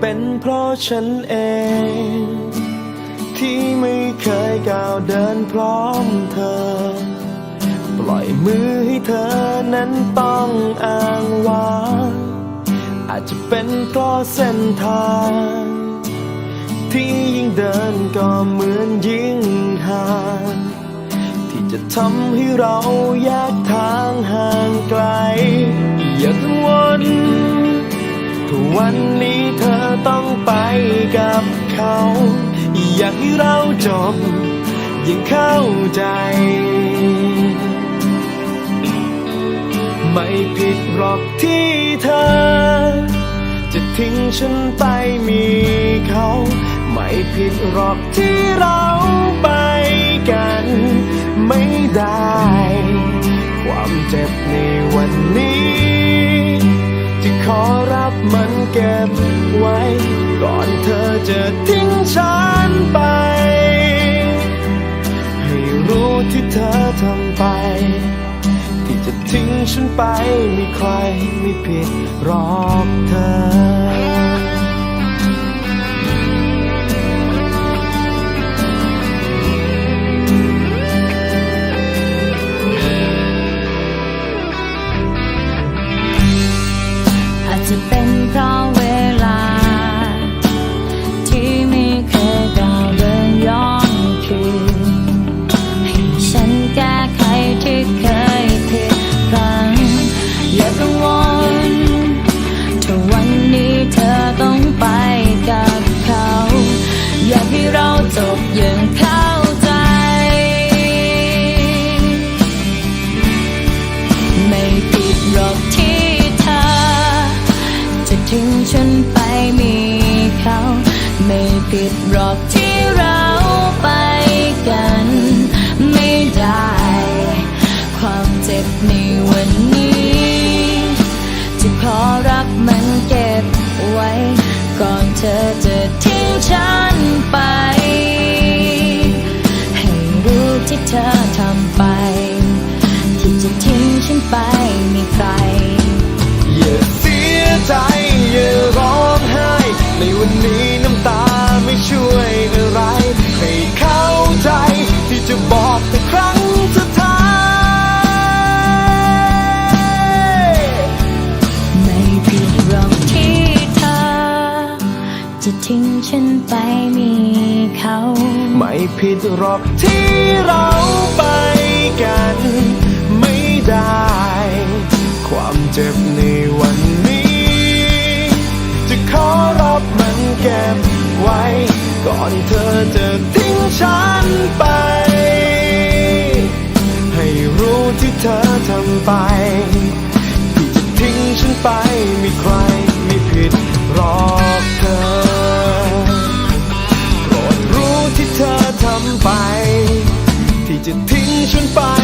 เป็นเพราะฉันเอง ที่ไม่เคยก้าวเดินพร้อมเธอ ปล่อยมือให้เธอนั้นต้องอ้างว้างอาจจะเป็นเพราะเส้นทาง ที่ยิ่งเดินก็เหมือนยิ่งห่างที่จะทำให้เราแยกทางห่างไกล อย่ากังวล วันนี้เธอต้องไปกับเขา อยากให้เราจบยังเข้าใจ ไม่ผิดหรอกที่เธอ จะทิ้งฉันไปมีเขา ไม่ผิดหรอกที่เราไปกัน ไม่ได้ ความเจ็บในวันนี้ จะขอ มันเก็บไว้ ก่อนเธอจะทิ้งฉันไป ให้รู้ที่เธอทำไป ที่จะทิ้งฉันไปไม่ใครไม่ผิดหรอกเธอ ฉันไปมีเขา ไม่ผิดหรอกที่เราไปกัน ไม่ได้ ความเจ็บในวันนี้ จะขอรับมันเก็บไว้ ก่อนเธอจะทิ้งฉันไป ให้รู้ที่เธอทำ ฉันไปมีเขา ไม่ผิดหรอกที่เราไปกัน ไม่ได้ ความเจ็บในวันนี้ จะขอรับมันเก็บไว้ ก่อนเธอจะทิ้งฉันไป ให้รู้ที่เธอทำไป ที่เธ